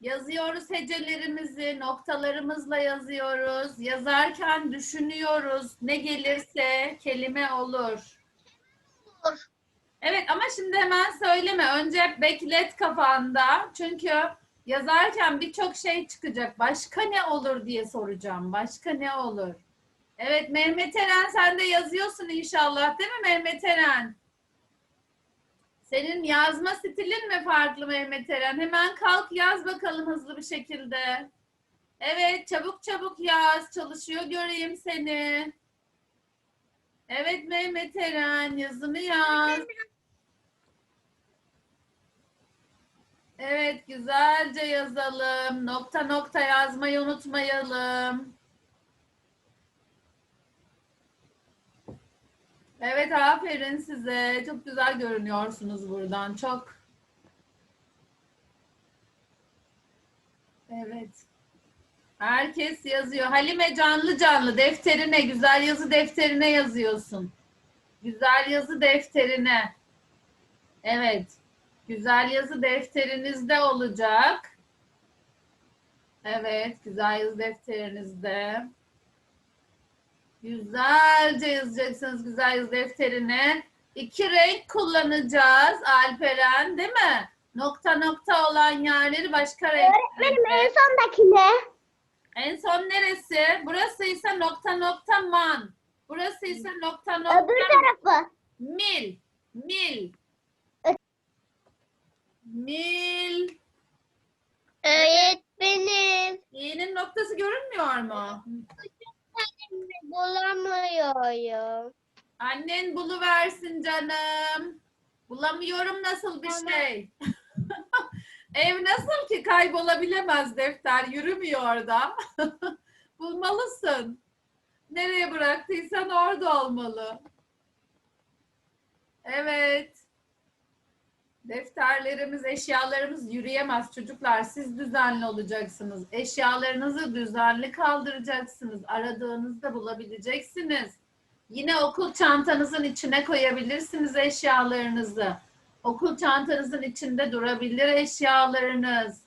Yazıyoruz hecelerimizi, noktalarımızla yazıyoruz. Yazarken düşünüyoruz. Ne gelirse kelime olur. Olur. Evet ama şimdi hemen söyleme. Önce beklet kafanda. Çünkü yazarken birçok şey çıkacak. Başka ne olur diye soracağım. Başka ne olur? Evet Mehmet Eren sen de yazıyorsun inşallah değil mi Mehmet Eren? Senin yazma stilin mi farklı Mehmet Eren? Hemen kalk yaz bakalım hızlı bir şekilde. Evet çabuk çabuk yaz. Çalışıyor göreyim seni. Evet Mehmet Eren yazını yaz. Evet güzelce yazalım. Nokta nokta yazmayı unutmayalım. Evet aferin size. Çok güzel görünüyorsunuz buradan. Çok. Evet. Herkes yazıyor. Halime canlı canlı defterine, güzel yazı defterine yazıyorsun. Güzel yazı defterine. Evet. Güzel yazı defterinizde olacak. Evet, güzel yazı defterinizde. Güzelce yazacaksınız güzel yazı defterine. İki renk kullanacağız Alperen değil mi? Nokta nokta olan yerleri başka renk. Öğretmenim en sondaki ne? En son neresi? Burası ise nokta nokta man. Burası ise nokta nokta Öbür tarafı. mil. Mil. Mil. Öğretmenim. İ'nin noktası görünmüyor mu? Bulamıyorum. Annen buluversin canım. Bulamıyorum nasıl bir şey. Ev nasıl ki kaybolabilemez defter yürümüyor orada. Bulmalısın. Nereye bıraktıysan orada olmalı. Evet. Defterlerimiz, eşyalarımız yürüyemez çocuklar. Siz düzenli olacaksınız. Eşyalarınızı düzenli kaldıracaksınız. Aradığınızda bulabileceksiniz. Yine okul çantanızın içine koyabilirsiniz eşyalarınızı. Okul çantanızın içinde durabilir eşyalarınız.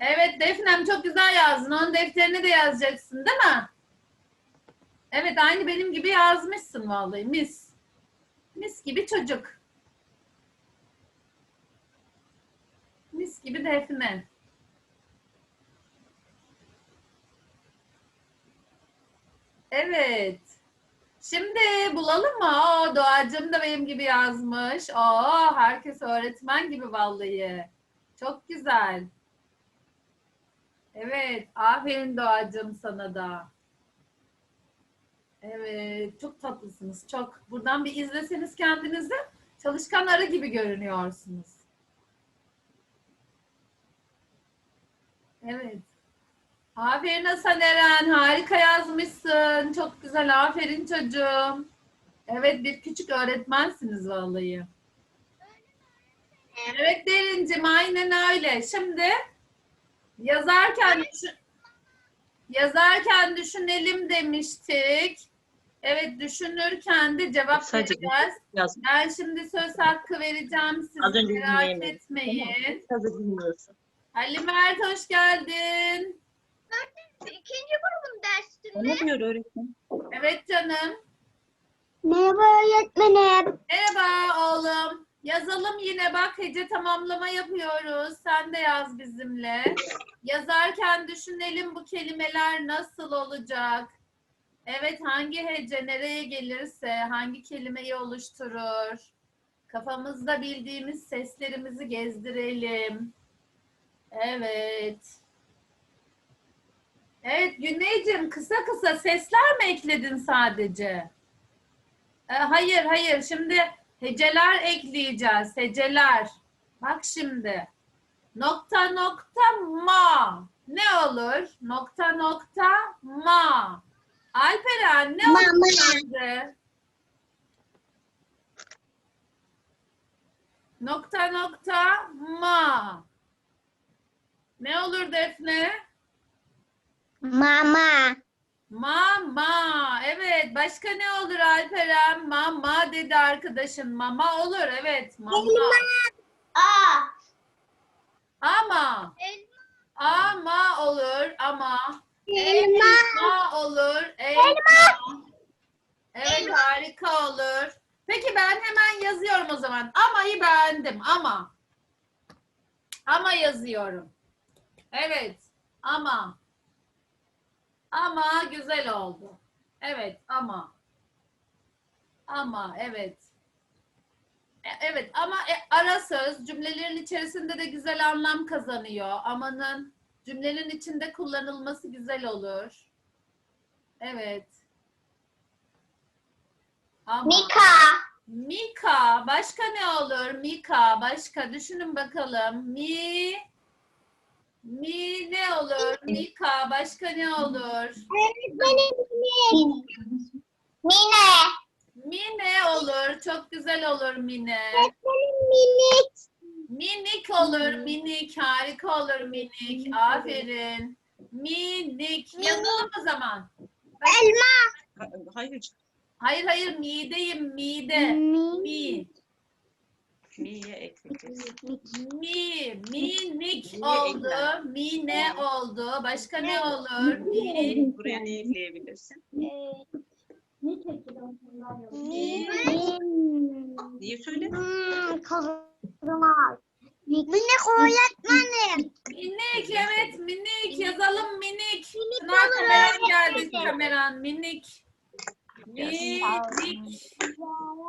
Evet Defnem çok güzel yazdın. Onun defterini de yazacaksın değil mi? Evet aynı benim gibi yazmışsın vallahi mis. Mis gibi çocuk. Gibi Defne. Evet. Şimdi bulalım mı? Aa, Doğacığım da benim gibi yazmış. Aa, herkes öğretmen gibi vallahi. Çok güzel. Evet. Aferin Doğacığım sana da. Evet. Çok tatlısınız. Çok. Buradan bir izleseniz kendinizi çalışkan arı gibi görünüyorsunuz. Evet. Aferin Hasan Eren. Harika yazmışsın. Çok güzel. Aferin çocuğum. Evet bir küçük öğretmensiniz vallahi. Evet Derincim aynen öyle. Şimdi yazarken düşün, yazarken düşünelim demiştik. Evet düşünürken de cevap Sadece vereceğiz. Yaz. Ben şimdi söz hakkı vereceğim Az size. önce Merak dinleyemedim. etmeyin. Hazır dinliyorsun. Ali Mert hoş geldin. İkinci grubun dersinde. ne diyor öğretmen? Evet canım. Merhaba öğretmenim. Merhaba oğlum. Yazalım yine bak hece tamamlama yapıyoruz. Sen de yaz bizimle. Yazarken düşünelim bu kelimeler nasıl olacak? Evet hangi hece nereye gelirse hangi kelimeyi oluşturur? Kafamızda bildiğimiz seslerimizi gezdirelim. Evet. Evet Güneyciğim kısa kısa sesler mi ekledin sadece? E, hayır hayır şimdi heceler ekleyeceğiz. Heceler. Bak şimdi. Nokta nokta ma. Ne olur? Nokta nokta ma. Alperen ne olur Mama. sence? Nokta nokta ma. Ne olur Defne? Mama. Mama. Evet. Başka ne olur Alperen? Mama dedi arkadaşın. Mama olur. Evet. Mama. Aa. Ama olur ama. Elma. Elma olur. Elma. Evet harika olur. Peki ben hemen yazıyorum o zaman. Ama'yı beğendim ama. Ama yazıyorum. Evet ama. Ama güzel oldu. Evet ama. Ama evet. E, Evet ama e, ara söz cümlelerin içerisinde de güzel anlam kazanıyor. Amanın cümlenin içinde kullanılması güzel olur. Evet. Ama. Mika. Mika. Başka ne olur? Mika. Başka. Düşünün bakalım. Mi. Mi ne olur? Mika. Başka ne olur? Öğretmenim. Mine. Mi ne olur? Çok güzel olur mine. Öğretmenim minik. Minik olur. Minik. Harika olur minik. Aferin. Minik. Yazalım o zaman. Elma. Hayır. Hayır hayır mideyim mide. Mi. Mi'ye ekleyeceğiz. Mi. Minik Mi oldu. ekle. Mi ne oldu? Başka ne olur? Mi. Buraya ne ekleyebilirsin? Niye söyle? Minik öğretmenim. Minik evet minik yazalım minik. Sınav olur kameran öğretmenim. geldi kameran minik. Minik.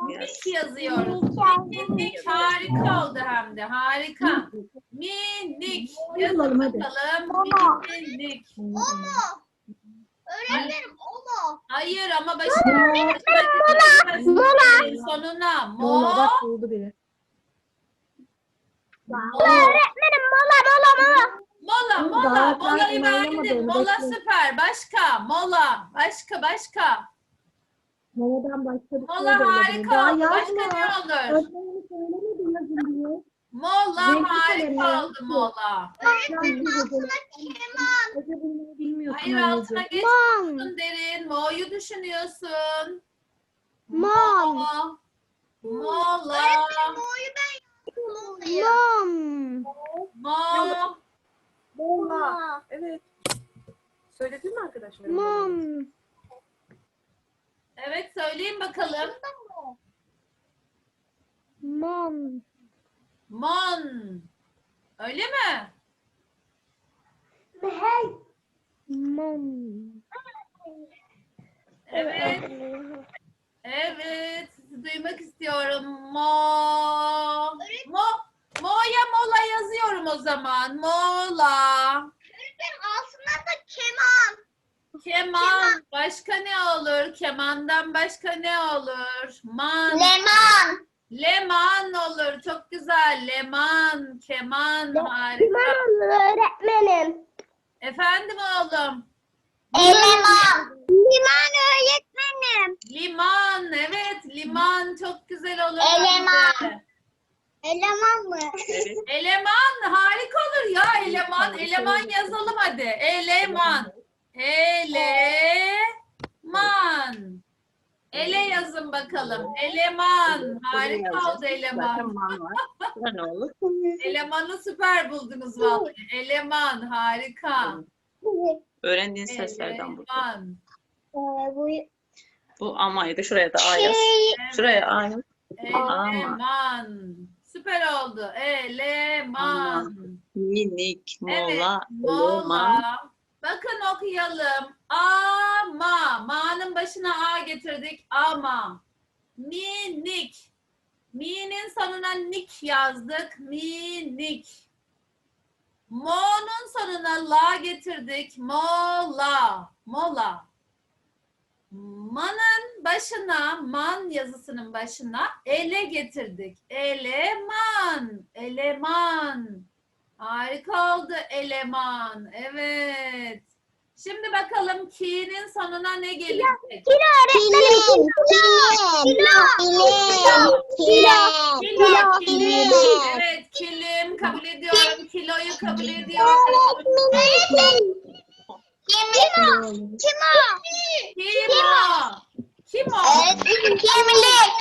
Minik yazıyoruz. Minik harika oldu hem de harika. Minik yazalım bakalım. Minik. Omo. Öğretmenim omo. Hayır ama başka sonuna mo Mola bak oldu biri. Öğretmenim mola mola mola. mola mola molayı inanamadım, Mola süper. Başka mola başka başka. Mola'dan başka bir şey Mola de olabilir. harika Daha oldu. Başka yazma. ne olur? Öğretmenim söylemedi yazın diye. Mola Renkli harika kalem oldu mola. Öğretmenim altına keman. Bunu bilmiyorsun Hayır altına anneciğim. geçmiyorsun derin. Mo'yu düşünüyorsun. Mom. Mo. Mola. Öğretmenim moyu ben yaptım. Mo. Mola. Evet. Söyledin mi arkadaşlarım? Mom. Evet söyleyin bakalım. Mom. Mon. Öyle mi? Mom. Evet. Evet. Sizi duymak istiyorum. Mo. Mo. Mo'ya mola yazıyorum o zaman. Mola. Öğretmenim altına da keman. Keman. Başka ne olur? Kemandan başka ne olur? Man. Leman. Leman olur. Çok güzel. Leman. Keman. Harika. öğretmenim. Efendim oğlum. Eleman. Liman öğretmenim. Liman. Evet. Liman. Çok güzel olur. Eleman. bence. Eleman mı? Evet. Eleman. Harika olur ya. Eleman. Eleman yazalım hadi. Eleman. Eleman. Ele yazın bakalım. Eleman. Harika oldu eleman. Burada? Elemanı süper buldunuz vallahi. Eleman. Harika. Öğrendiğin seslerden bu. Eleman. bu Bu amaydı. Şuraya da A yaz. şey Şuraya A yaz. Eleman. Süper oldu. Eleman. Minik, Evet. mola, eleman. Mola. Bakın okuyalım. Ama. Ma'nın başına A getirdik. Ama. Minik. Mi'nin sonuna nik yazdık. Minik. Mo'nun sonuna la getirdik. Mola. Mola. Manın başına, man yazısının başına ele getirdik. Eleman, eleman. Harika oldu eleman. Evet. Şimdi bakalım ki'nin sonuna ne gelecek? Kilo öğretmenim. Kilo. Kilo. Kilo. Kilo, kilim. Evet, kilim kabul ediyorum. Kiloyu kabul ediyorum. Öğretmenim. Kimo. Kimo. Kim o? Kim o? Öğretmenim. Kimlik.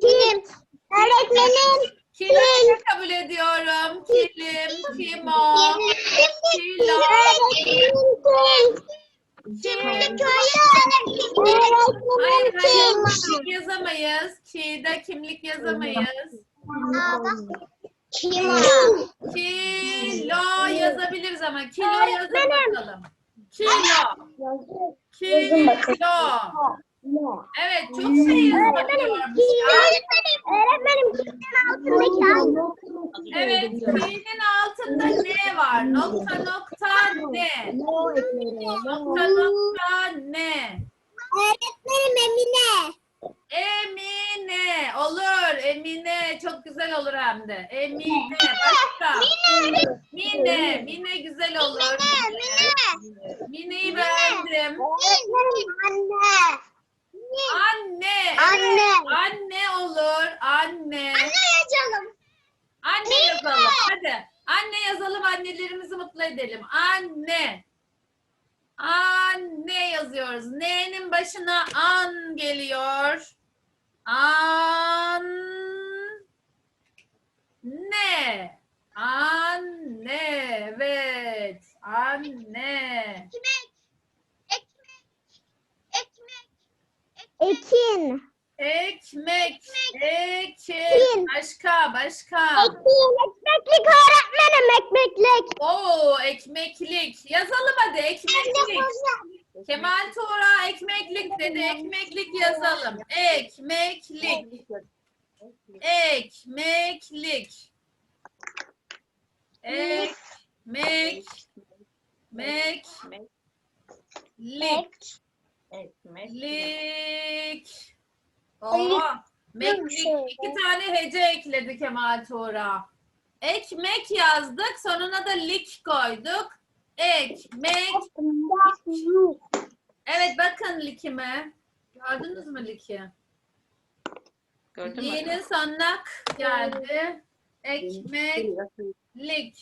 Kim? Öğretmenim. Kiloyu kabul ediyorum. Kilim, kim o? Kimlik. Kilo. Öğretmenim. Hayır hayır. Kimlik. Yazamayız. Ki'de kimlik yazamayız. Kimo. Kilo yazabiliriz ama kilo yazın bakalım. Kilo. Kilo. Evet çok şey yazılıyormuş ya. Öğretmenim. Öğretmenim. Altındaki Evet K'nin altında ne var? Nokta nokta ne? Nokta nokta ne? Öğretmenim Emine. Emine. Olur. Emine. Çok güzel olur hem de. Emine. Başka. Mine. Mine güzel olur. Mine. Mine'yi beğendim. Öğretmenim anne. Anne. Anne. Anne olur. Anne. Anne yazalım. Anne yazalım. Hadi. Anne yazalım. Annelerimizi mutlu edelim. Anne. Anne yazıyoruz. N'nin başına an geliyor. An. Ne. Anne. Evet. Anne. Ekmek. Ekmek. Ekmek. Ekin. Ekmek. Ekin. Başka. Başka. Ekin. Ekmeklik öğretmenim ekmeklik. Oo ekmeklik. Yazalım hadi ekmeklik. Kemal Tuğra ekmeklik dedi. Ekmeklik yazalım. Ekmeklik. Ekmeklik. Ekmek. Mek. Lik. Ekmek. Lik. Oo. Meklik. İki tane hece ekledi Kemal Tuğra. Ekmek yazdık. Sonuna da lik koyduk. Ekmek. Evet bakın likime. Gördünüz mü liki? Gördün mü? Li'nin sonuna k geldi. Ekmek. Lik.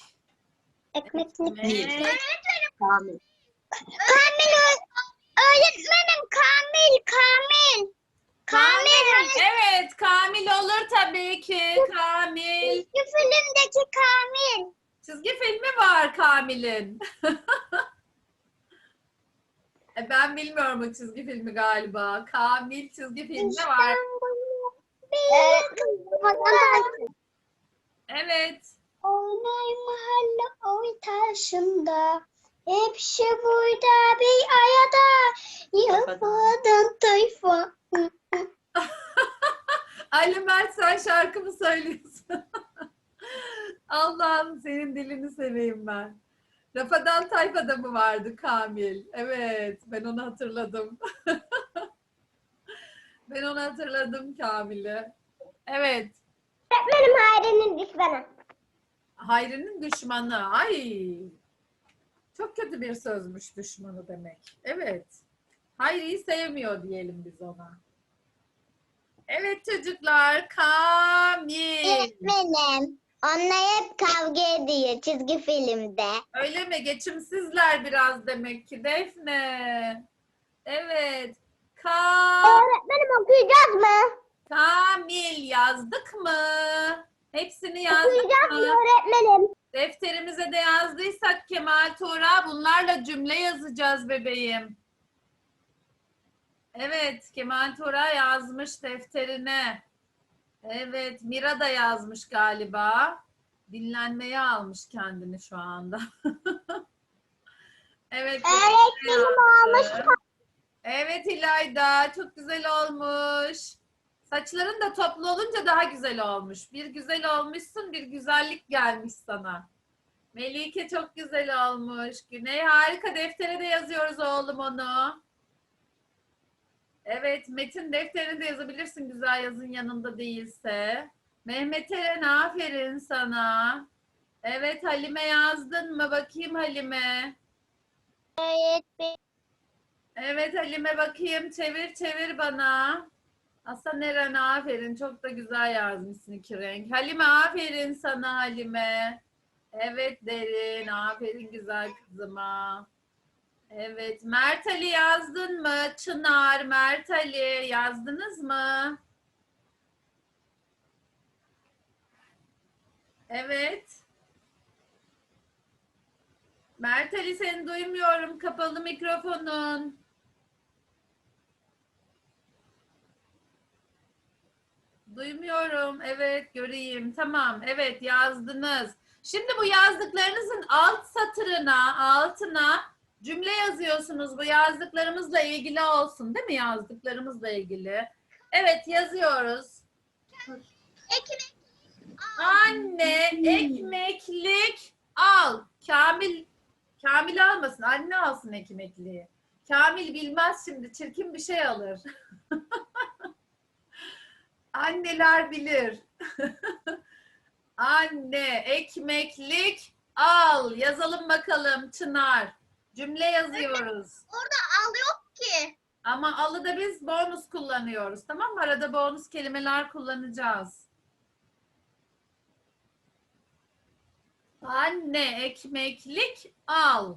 Ekmeklik. Ekmek. Kamil ö- öğretmenim Kamil Kamil. Kamil. Evet Kamil olur tabii ki. Kamil. Çizgi filmdeki Kamil. Çizgi filmi var Kamil'in. E, ben bilmiyorum o çizgi filmi galiba. Kamil çizgi filmi var. Evet. Oynay mahalle oy taşında. Hepsi burada bir ayada. Yılmadan tayfa. Ali Mert sen şarkı mı söylüyorsun? Allah'ım senin dilini seveyim ben. Rafadan Tayfa'da mı vardı Kamil? Evet, ben onu hatırladım. ben onu hatırladım Kamil'i. Evet, Öğretmenim Hayri'nin düşmanı. Hayri'nin düşmanı. Ay, çok kötü bir sözmüş düşmanı demek. Evet, Hayri'yi sevmiyor diyelim biz ona. Evet çocuklar, Kamil. Öğretmenim. Onlar hep kavga ediyor çizgi filmde. Öyle mi? Geçimsizler biraz demek ki Defne. Evet. Ka Öğretmenim okuyacağız mı? Kamil yazdık mı? Hepsini yazdık Okuyacağız mı mı? öğretmenim? Defterimize de yazdıysak Kemal Tuğra bunlarla cümle yazacağız bebeğim. Evet Kemal Tuğra yazmış defterine. Evet Mira da yazmış galiba. Dinlenmeye almış kendini şu anda. evet. Öğretmenim olmuş. Evet İlayda çok güzel olmuş. Saçların da toplu olunca daha güzel olmuş. Bir güzel olmuşsun, bir güzellik gelmiş sana. Melike çok güzel olmuş. Güney harika. Deftere de yazıyoruz oğlum onu. Evet, Metin defterine de yazabilirsin güzel yazın yanında değilse. Mehmet Eren aferin sana. Evet Halime yazdın mı? Bakayım Halime. Öğretmenim. Evet Halime bakayım. Çevir çevir bana. Hasan Eren aferin. Çok da güzel yazmışsın iki renk. Halime aferin sana Halime. Evet Derin. Aferin güzel kızıma. Evet. Mert Ali yazdın mı? Çınar, Mert Ali yazdınız mı? Evet. Mert Ali seni duymuyorum. Kapalı mikrofonun. Duymuyorum. Evet göreyim. Tamam. Evet yazdınız. Şimdi bu yazdıklarınızın alt satırına, altına cümle yazıyorsunuz. Bu yazdıklarımızla ilgili olsun değil mi? Yazdıklarımızla ilgili. Evet yazıyoruz. Ekmek. Anne ekmeklik al. Kamil Kamil almasın. Anne alsın ekmekliği. Kamil bilmez şimdi. Çirkin bir şey alır. Anneler bilir. Anne ekmeklik al. Yazalım bakalım Çınar. Cümle yazıyoruz. Al yok ki. Ama alı da biz bonus kullanıyoruz. Tamam mı? Arada bonus kelimeler kullanacağız. Anne ekmeklik al.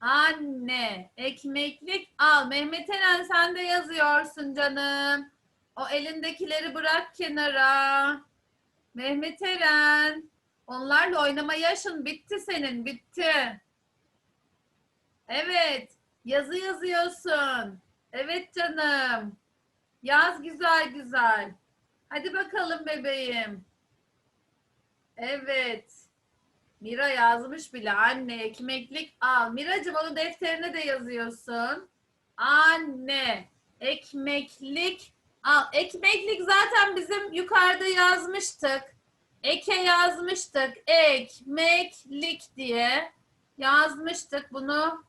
Anne ekmeklik al. Mehmet Eren sen de yazıyorsun canım. O elindekileri bırak kenara. Mehmet Eren. Onlarla oynama yaşın bitti senin bitti. Evet. Yazı yazıyorsun. Evet canım. Yaz güzel güzel. Hadi bakalım bebeğim. Evet. Mira yazmış bile. Anne ekmeklik al. Miracığım onu defterine de yazıyorsun. Anne ekmeklik al. Ekmeklik zaten bizim yukarıda yazmıştık. Eke yazmıştık. Ekmeklik diye yazmıştık. Bunu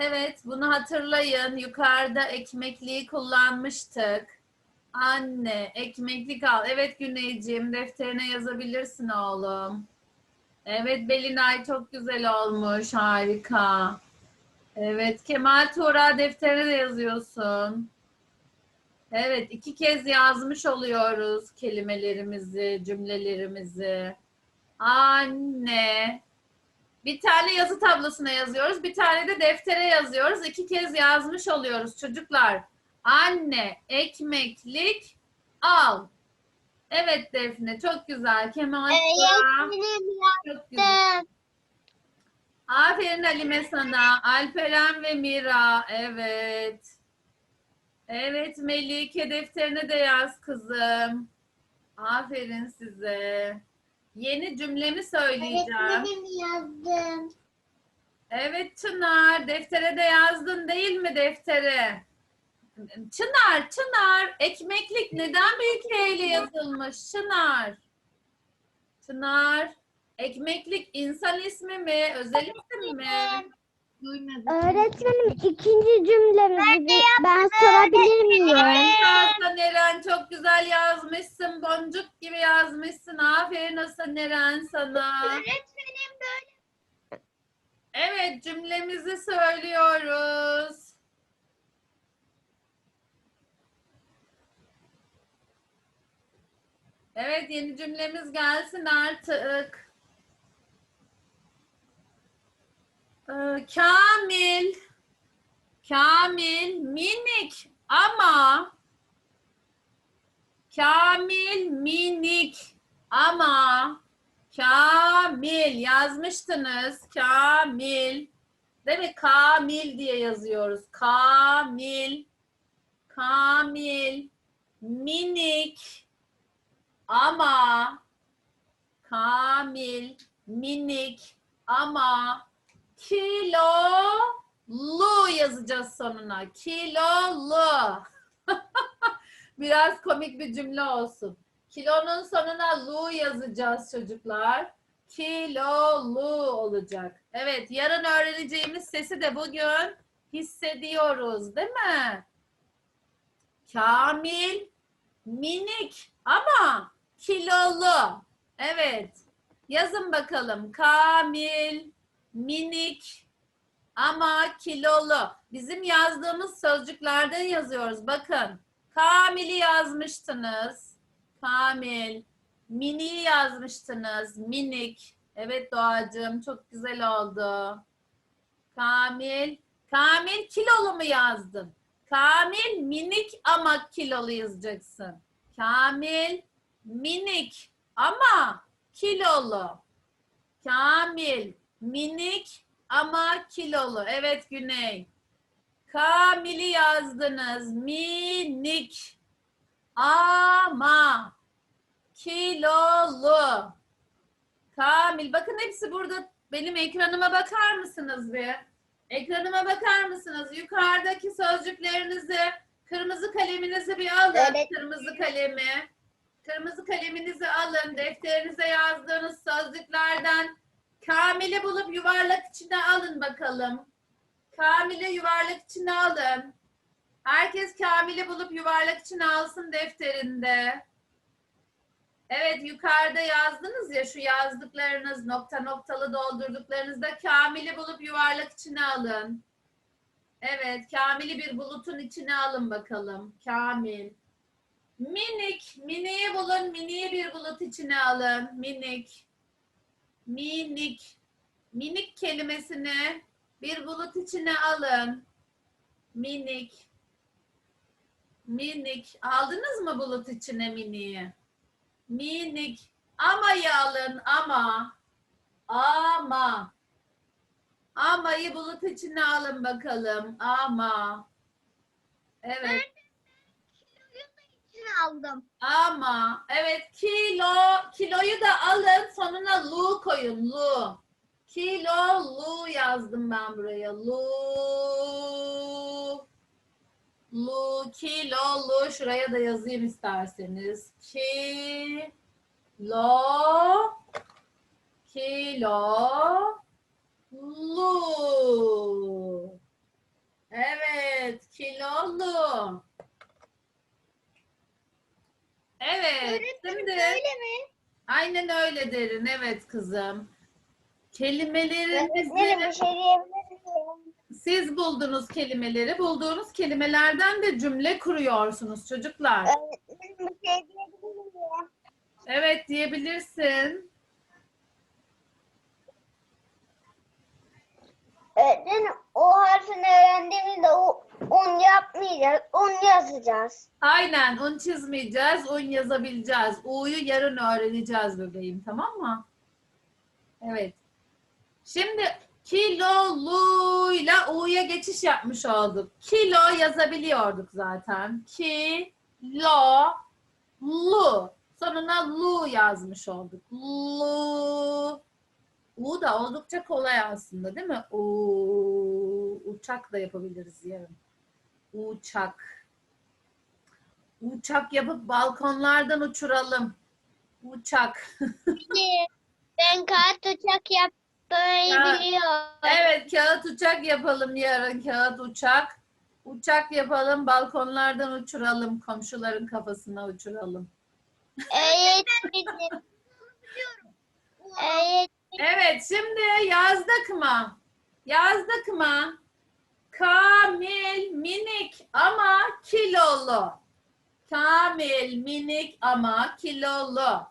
Evet, bunu hatırlayın. Yukarıda ekmekliği kullanmıştık. Anne, ekmeklik al. Evet Güneyciğim, defterine yazabilirsin oğlum. Evet Belinay çok güzel olmuş, harika. Evet, Kemal Tuğra defterine de yazıyorsun. Evet, iki kez yazmış oluyoruz kelimelerimizi, cümlelerimizi. Anne, bir tane yazı tablosuna yazıyoruz, bir tane de deftere yazıyoruz. İki kez yazmış oluyoruz çocuklar. Anne ekmeklik al. Evet Defne çok güzel. Kemal Öğretmenim çok güzel. Aferin Halime sana. Alperen ve Mira. Evet. Evet Melike defterine de yaz kızım. Aferin size. Yeni cümlemi söyleyeceğim. Öğretmenim yazdım. Evet Çınar, deftere de yazdın değil mi deftere? Çınar, Çınar, ekmeklik neden büyük H ile yazılmış? Çınar. Çınar, ekmeklik insan ismi mi, özel isim mi? Duymadım. Öğretmenim ikinci cümlemizi ben sorabilir miyim? Hasan Eren çok güzel yazmışsın, boncuk gibi yazmışsın. Aferin Hasan Eren sana. Öğretmenim böyle. Evet, cümlemizi söylüyoruz. Evet, yeni cümlemiz gelsin artık. Ee, Kamil, Kamil minik ama Kamil minik ama Kamil yazmıştınız. Kamil. Değil mi? Kamil diye yazıyoruz. Kamil. Kamil. Minik. Ama. Kamil. Minik. Ama. Kilolu yazacağız sonuna. Kilolu. Biraz komik bir cümle olsun. Kilonun sonuna lu yazacağız çocuklar. Kilolu olacak. Evet, yarın öğreneceğimiz sesi de bugün hissediyoruz, değil mi? Kamil, minik ama kilolu. Evet. Yazın bakalım. Kamil, minik ama kilolu. Bizim yazdığımız sözcüklerden yazıyoruz. Bakın. Kamil'i yazmıştınız. Kamil. Mini yazmıştınız. Minik. Evet Doğacığım çok güzel oldu. Kamil. Kamil kilolu mu yazdın? Kamil minik ama kilolu yazacaksın. Kamil minik ama kilolu. Kamil Minik ama kilolu. Evet Güney. Kamil'i yazdınız. Minik ama kilolu. Kamil. Bakın hepsi burada. Benim ekranıma bakar mısınız bir? Ekranıma bakar mısınız? Yukarıdaki sözcüklerinizi, kırmızı kaleminizi bir alın. Evet. Kırmızı kalemi. Kırmızı kaleminizi alın. Defterinize yazdığınız sözcüklerden Kamil'i bulup yuvarlak içine alın bakalım. Kamil'i yuvarlak içine alın. Herkes Kamil'i bulup yuvarlak içine alsın defterinde. Evet yukarıda yazdınız ya şu yazdıklarınız nokta noktalı doldurduklarınızda Kamil'i bulup yuvarlak içine alın. Evet Kamil'i bir bulutun içine alın bakalım. Kamil. Minik. Mini'yi bulun. Mini'yi bir bulut içine alın. Minik. Minik. Minik kelimesini bir bulut içine alın. Minik. Minik. Aldınız mı bulut içine miniyi? Minik. Ama'yı alın. Ama. Ama. Ama'yı bulut içine alın bakalım. Ama. Evet. Aldım. Ama evet kilo kiloyu da alın sonuna lu koyun lu. Kilo lu yazdım ben buraya. Lu lu kilo lu şuraya da yazayım isterseniz. Ki lo kilo lu. Evet kilolu. Evet. Şimdi mi? aynen öyle derin. Evet kızım. Öğretmenim Kelimelerinizi şey siz buldunuz kelimeleri. Bulduğunuz kelimelerden de cümle kuruyorsunuz çocuklar. Öğretmenim bir şey diyebilir miyim? Evet diyebilirsin. Öğretmenim o harfini öğrendiğimizde o un yapmayacağız. Un yazacağız. Aynen un çizmeyeceğiz, un yazabileceğiz. U'yu yarın öğreneceğiz bebeğim tamam mı? Evet. Şimdi kiloluyla U'ya geçiş yapmış olduk. Kilo yazabiliyorduk zaten. Kilo lu. Sonuna lu yazmış olduk. Lu. U da oldukça kolay aslında değil mi? U. Uçak da yapabiliriz yarın. Uçak. Uçak yapıp balkonlardan uçuralım. Uçak. Ben kağıt uçak yapmayı Ha. biliyorum. Evet kağıt uçak yapalım yarın kağıt uçak. Uçak yapalım balkonlardan uçuralım komşuların kafasına uçuralım. Öğretmenim. Evet. Evet şimdi yazdık mı? Yazdık mı? Kamil minik ama kilolu. Kamil minik ama kilolu.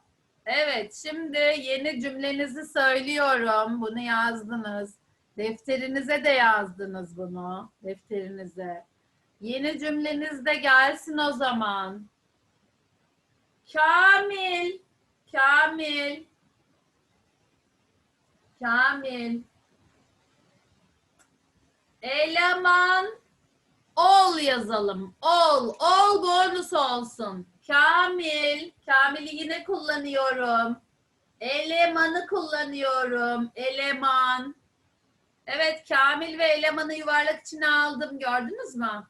Evet şimdi yeni cümlenizi söylüyorum. Bunu yazdınız. Defterinize de yazdınız bunu. Defterinize. Yeni cümleniz de gelsin o zaman. Kamil, Kamil, Kamil. Eleman ol yazalım. Ol. Ol bonus olsun. Kamil. Kamil'i yine kullanıyorum. Elemanı kullanıyorum. Eleman. Evet Kamil ve elemanı yuvarlak içine aldım. Gördünüz mü?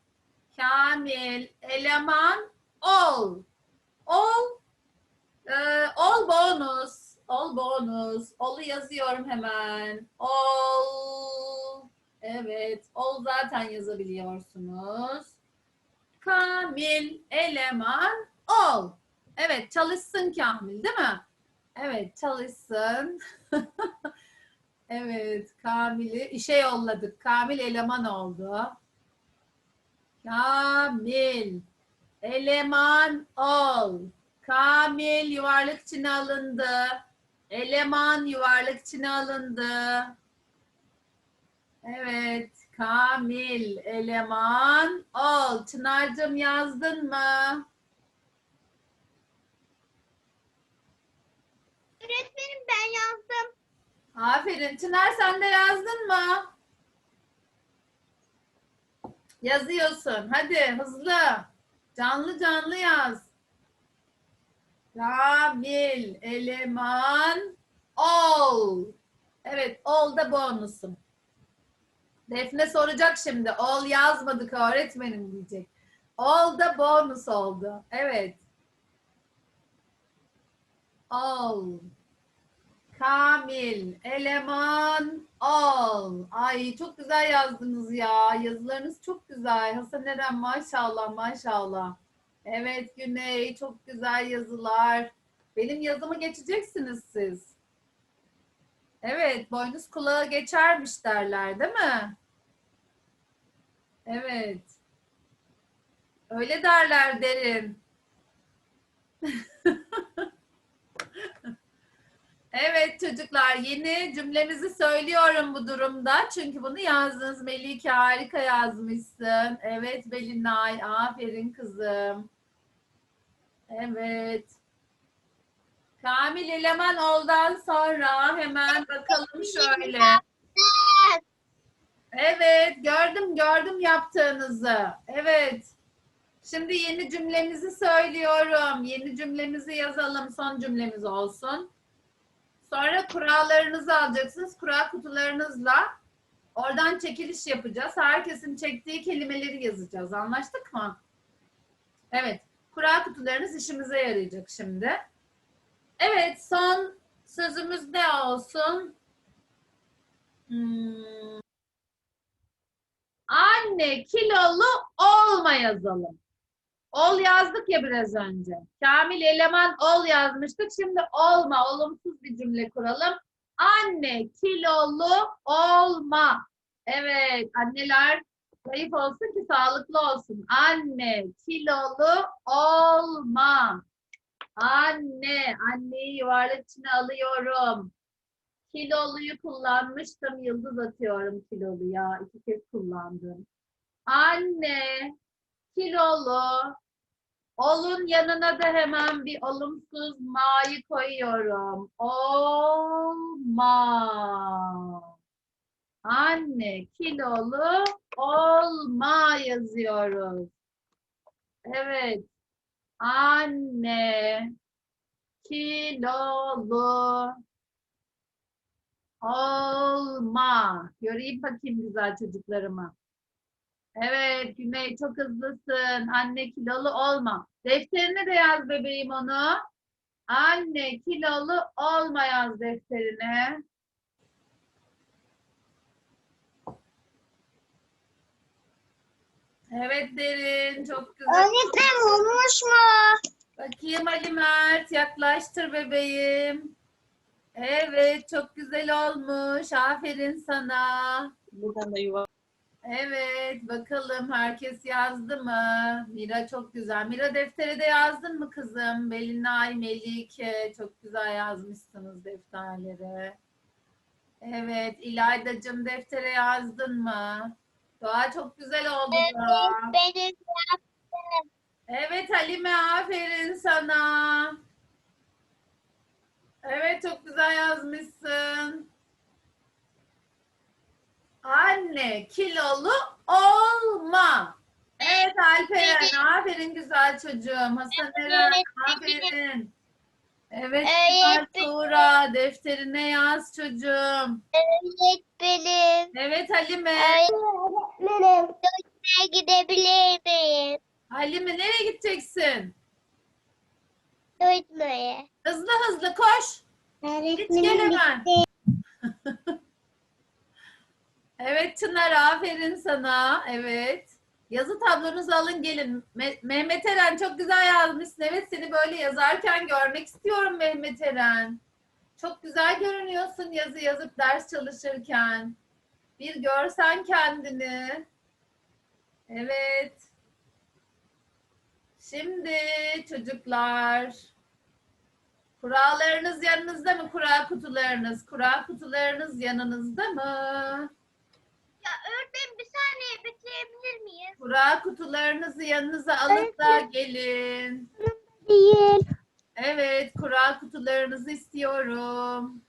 Kamil. Eleman ol. Ol. Ee, ol bonus. Ol bonus. Ol'u yazıyorum hemen. Ol. Evet. Ol zaten yazabiliyorsunuz. Kamil, eleman, ol. Evet çalışsın Kamil değil mi? Evet çalışsın. evet Kamil'i işe yolladık. Kamil eleman oldu. Kamil, eleman ol. Kamil yuvarlak içine alındı. Eleman yuvarlak içine alındı. Evet. Kamil, eleman, ol. Çınar'cığım yazdın mı? Öğretmenim ben yazdım. Aferin. Çınar sen de yazdın mı? Yazıyorsun. Hadi hızlı. Canlı canlı yaz. Kamil, eleman, ol. Evet, ol da bonusum. Defne soracak şimdi. Ol yazmadık öğretmenim diyecek. Ol da bonus oldu. Evet. Ol. Kamil, eleman, ol. Ay çok güzel yazdınız ya. Yazılarınız çok güzel. Hasan Eren maşallah maşallah. Evet Güney çok güzel yazılar. Benim yazımı geçeceksiniz siz. Evet boynuz kulağı geçermiş derler değil mi? Evet. Öyle derler derin. Evet çocuklar yeni cümlemizi söylüyorum bu durumda. Çünkü bunu yazdınız. Melike harika yazmışsın. Evet Belinay aferin kızım. Evet. Kamil eleman oldan sonra hemen bakalım şöyle. Evet gördüm gördüm yaptığınızı. Evet. Şimdi yeni cümlemizi söylüyorum. Yeni cümlemizi yazalım. Son cümlemiz olsun. Sonra kurallarınızı alacaksınız. Kura kutularınızla oradan çekiliş yapacağız. Herkesin çektiği kelimeleri yazacağız. Anlaştık mı? Evet. Kura kutularınız işimize yarayacak şimdi. Evet. Son sözümüz ne olsun? Hmm. Anne kilolu olma yazalım. Ol yazdık ya biraz önce. Kamil eleman ol yazmıştık. Şimdi olma, olumsuz bir cümle kuralım. Anne kilolu olma. Evet, anneler zayıf olsun ki sağlıklı olsun. Anne kilolu olma. Anne, anneyi yuvarlak içine alıyorum. Kiloluyu kullanmıştım, yıldız atıyorum kiloluya. İki kez kullandım. Anne, kilolu. Olun yanına da hemen bir olumsuz ma'yı koyuyorum. Olma. Anne kilolu olma yazıyoruz. Evet. Anne kilolu olma. Göreyim bakayım güzel çocuklarımı. Evet Güney çok hızlısın. Anne kilolu olma. Defterine de yaz bebeğim onu. Anne kilolu olma yaz defterine. Evet Derin çok güzel. Öğretmenim olmuş mu? Bakayım Ali Mert yaklaştır bebeğim. Evet çok güzel olmuş. Aferin sana. Buradan da yuva. Evet, bakalım herkes yazdı mı? Mira çok güzel. Mira deftere de yazdın mı kızım? Belinay, Melike çok güzel yazmışsınız defterleri. Evet, İlaydacığım deftere yazdın mı? Doğa çok güzel oldu Doğa. Benim Evet Halime aferin sana. Evet çok güzel yazmışsın. Anne kilolu olma. Evet Alperen aferin güzel çocuğum. Hasan Eren aferin. Evet Öğretmenim. Tuğra defterine yaz çocuğum. öğretmenim. Evet Halime. Öğretmenim. Gidebilir miyim? Halime nereye gideceksin? Dönmeye. Hızlı hızlı koş. Hiç gelemem. Evet Çınar aferin sana. Evet. Yazı tablonuzu alın gelin. Me- Mehmet Eren çok güzel yazmışsın. Evet seni böyle yazarken görmek istiyorum Mehmet Eren. Çok güzel görünüyorsun yazı yazıp ders çalışırken. Bir görsen kendini. Evet. Şimdi çocuklar. Kurallarınız yanınızda mı? Kura kutularınız. Kura kutularınız yanınızda mı? Ya öğretmenim bir saniye bitirebilir miyiz? Kura kutularınızı yanınıza alıp da gelin. Değil. Evet, kura kutularınızı istiyorum.